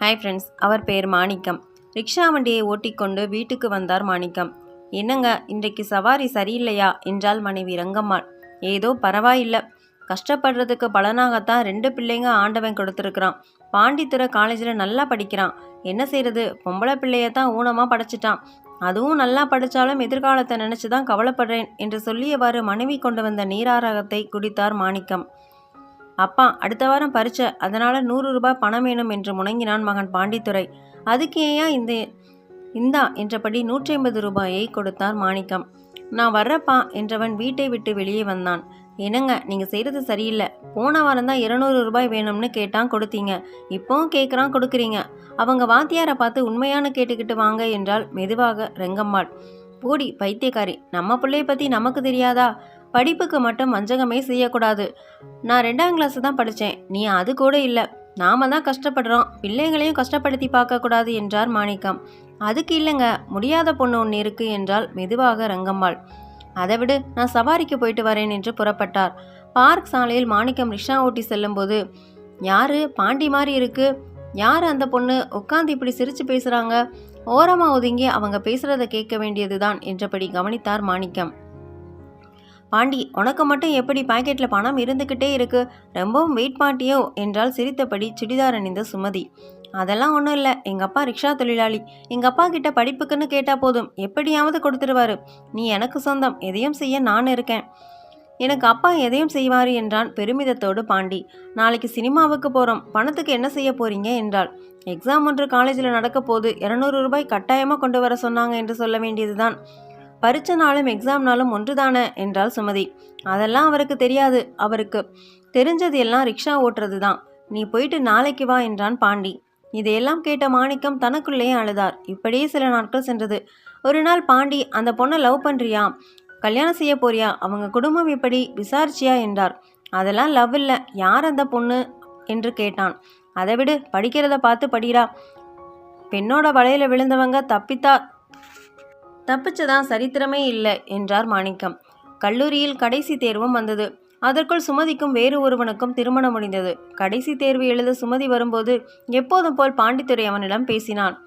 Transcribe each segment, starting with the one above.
Hi friends அவர் பெயர் மாணிக்கம். Rickshaw வண்டியை ஓட்டிக்கொண்டு வீட்டுக்கு வந்தார் மாணிக்கம். என்னங்க இன்றைக்கு சவாரி சரியில்லையா? என்றால் மனைவி ரங்கம்மாள். ஏதோ பரவாயில்ல. கஷ்டப்படுறதுக்கு பலனாகத்தான் ரெண்டு பிள்ளைங்க ஆண்டவன் கொடுத்துருக்குறான். பாண்டித்துறை காலேஜில் நல்லா படிக்கிறான். என்ன செய்யறது பொம்பளை பிள்ளைய தான் ஊனமாக படைச்சிட்டான். அதுவும் நல்லா படித்தாலும் எதிர்காலத்தை நினச்சி தான் கவலைப்படுறேன் என்று சொல்லியவாறு மனைவி கொண்டு வந்த நீராரகத்தை குடித்தார் மாணிக்கம். அப்பா அடுத்த வாரம் பறிச்ச அதனால் நூறு ரூபாய் பணம் வேணும் என்று முணங்கினான் மகன் பாண்டித்துரை. அதுக்கு ஏயா இந்த இந்தா என்றபடி நூற்றி ஐம்பது ரூபாயை கொடுத்தார் மாணிக்கம். நான் வர்றப்பா என்றவன் வீட்டை விட்டு வெளியே வந்தான். என்னங்க நீங்கள் செய்கிறது சரியில்லை. போன வாரம் தான் இருநூறு ரூபாய் வேணும்னு கேட்டான் கொடுத்தீங்க. இப்போவும் கேட்குறான் கொடுக்குறீங்க. அவங்க வாத்தியாரை பார்த்து உண்மையான கேட்டுக்கிட்டு வாங்க என்றால் மெதுவாக ரெங்கம்மாள். போடி பைத்தியக்காரி. நம்ம பிள்ளைய பற்றி நமக்கு தெரியாதா? படிப்புக்கு மட்டும் வஞ்சகமே செய்யக்கூடாது. நான் ரெண்டாம் கிளாஸ் தான் படித்தேன் நீ அது கூட இல்லை. நாம தான் கஷ்டப்படுறோம். பிள்ளைங்களையும் கஷ்டப்படுத்தி பார்க்கக்கூடாது என்றார் மாணிக்கம். அதுக்கு இல்லைங்க. முடியாத பொண்ணு ஒன்று இருக்கு என்றால் மெதுவாக ரங்கம்மாள். அதை விடு நான் சவாரிக்கு போயிட்டு வரேன் என்று புறப்பட்டார். பார்க் சாலையில் மாணிக்கம் ரிக்ஷா ஓட்டி செல்லும்போது யாரு? பாண்டி மாதிரி இருக்கு. யார் அந்த பொண்ணு? உட்காந்து இப்படி சிரிச்சு பேசுகிறாங்க ஓரமாக ஒதுங்கி அவங்க பேசுகிறத கேட்க வேண்டியதுதான் என்றபடி கவனித்தார் மாணிக்கம். பாண்டி உனக்கு மட்டும் எப்படி பாக்கெட்டில் பணம் இருந்துக்கிட்டே இருக்கு? ரொம்பவும் வெயிட் பாட்டியோ என்றால் சிரித்தபடி சுடிதார் அணிந்த சுமதி. அதெல்லாம் ஒன்றும் இல்லை. எங்கள் அப்பா ரிக்ஷா தொழிலாளி. எங்கள் அப்பா கிட்ட படிப்புக்குன்னு கேட்டால் போதும். எப்படியாவது கொடுத்துருவாரு. நீ எனக்கு சொந்தம். எதையும் செய்ய நான் இருக்கேன். எனக்கு அப்பா எதையும் செய்வார் என்றான் பெருமிதத்தோடு பாண்டி. நாளைக்கு சினிமாவுக்கு போகிறோம் பணத்துக்கு என்ன செய்ய போறீங்க? என்றாள். எக்ஸாம் ஒன்று காலேஜில் நடக்க போது இரநூறு ரூபாய் கட்டாயமாக கொண்டு வர சொன்னாங்க என்று சொல்ல வேண்டியதுதான். பரீட்சை எக்ஸாம்னாலும் ஒன்றுதானே? என்றாள் சுமதி. அதெல்லாம் அவருக்கு தெரியாது. அவருக்கு தெரிஞ்சது எல்லாம் ரிக்ஷா ஓட்டுறது தான் நீ போயிட்டு நாளைக்கு வா என்றான் பாண்டி. இதையெல்லாம் கேட்ட மாணிக்கம் தனக்குள்ளேயே அழுதார். இப்படியே சில நாட்கள் சென்றது. ஒரு நாள் பாண்டி அந்த பொண்ணை லவ் பண்ணுறியா கல்யாணம் செய்ய போறியா? அவங்க குடும்பம் இப்படி விசாரிச்சியா? என்றார். அதெல்லாம் லவ் இல்லை. யார் அந்த பொண்ணு? என்று கேட்டான். அதை விடு படிக்கிறத பார்த்து படிடா. பெண்ணோட வலையில விழுந்தவங்க தப்பித்தா தப்பிச்சதான் சரித்திரமே இல்லை என்றார் மாணிக்கம். கல்லூரியில் கடைசி தேர்வும் வந்தது. அதற்குள் சுமதிக்கும் வேறு ஒருவனுக்கும் திருமணம் முடிந்தது. கடைசி தேர்வு எழுத சுமதி வரும்போது எப்போதும் போல் பாண்டித்துறை அவனிடம் பேசினான்.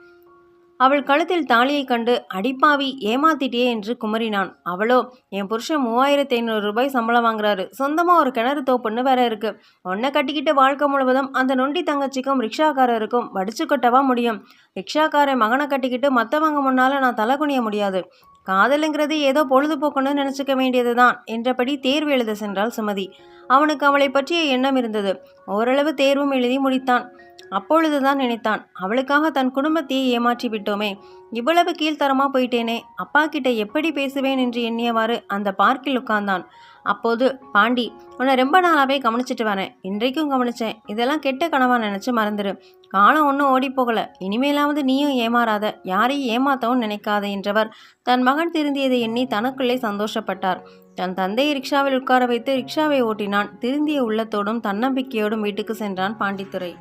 அவள் கழுத்தில் தாலியை கண்டு அடிப்பாவி ஏமாத்திட்டியே என்று குமரினான். அவளோ என் புருஷன் மூவாயிரத்தி ஐநூறு ரூபாய் சம்பளம் வாங்குறாரு. சொந்தமாக ஒரு கிணறு தோப்புன்னு வேற இருக்கு. ஒன்றை கட்டிக்கிட்டு வாழ்க்கை முழுவதும் அந்த நொண்டி தங்கச்சிக்கும் ரிக்ஷாக்காரருக்கும் வடிச்சு கொட்டவா முடியும்? ரிக்ஷாக்காரன் மகனை கட்டிக்கிட்டு மற்றவங்க முன்னால் நான் தலை குனிய முடியாது. காதலுங்கிறது ஏதோ பொழுதுபோக்குன்னு நினச்சிக்க வேண்டியதுதான் என்றபடி தேர்வு எழுத சென்றாள் சுமதி. அவனுக்கு அவளை பற்றிய எண்ணம் இருந்தது. ஓரளவு தேர்வும் எழுதி முடித்தான். அப்பொழுதுதான் நினைத்தான் அவளுக்காக தன் குடும்பத்தையே ஏமாற்றி விட்டோமே இவ்வளவு கீழ்த்தரமா போயிட்டேனே அப்பா கிட்ட எப்படி பேசுவேன்? என்று எண்ணியவாறு அந்த பார்க்கில் உட்கார்ந்தான். அப்போது பாண்டி உன்னை ரொம்ப நாளாவே கவனிச்சிட்டு வரேன் இன்றைக்கும் கவனிச்சேன் இதெல்லாம் கெட்ட கனவா நினைச்சு மறந்துடு காலம் ஒன்றும் ஓடி போகல இனிமேலாவது நீயும் ஏமாறாத யாரையும் ஏமாத்தவும் நினைக்காத என்றவர் தன் மகன் திருந்தியதை எண்ணி தனக்குள்ளே சந்தோஷப்பட்டார். தன் தந்தையை ரிக்ஷாவில் உட்கார வைத்து ரிக்ஷாவை ஓட்டினான் திருந்திய உள்ளத்தோடும் தன்னம்பிக்கையோடும் வீட்டுக்கு சென்றான் பாண்டித்துரை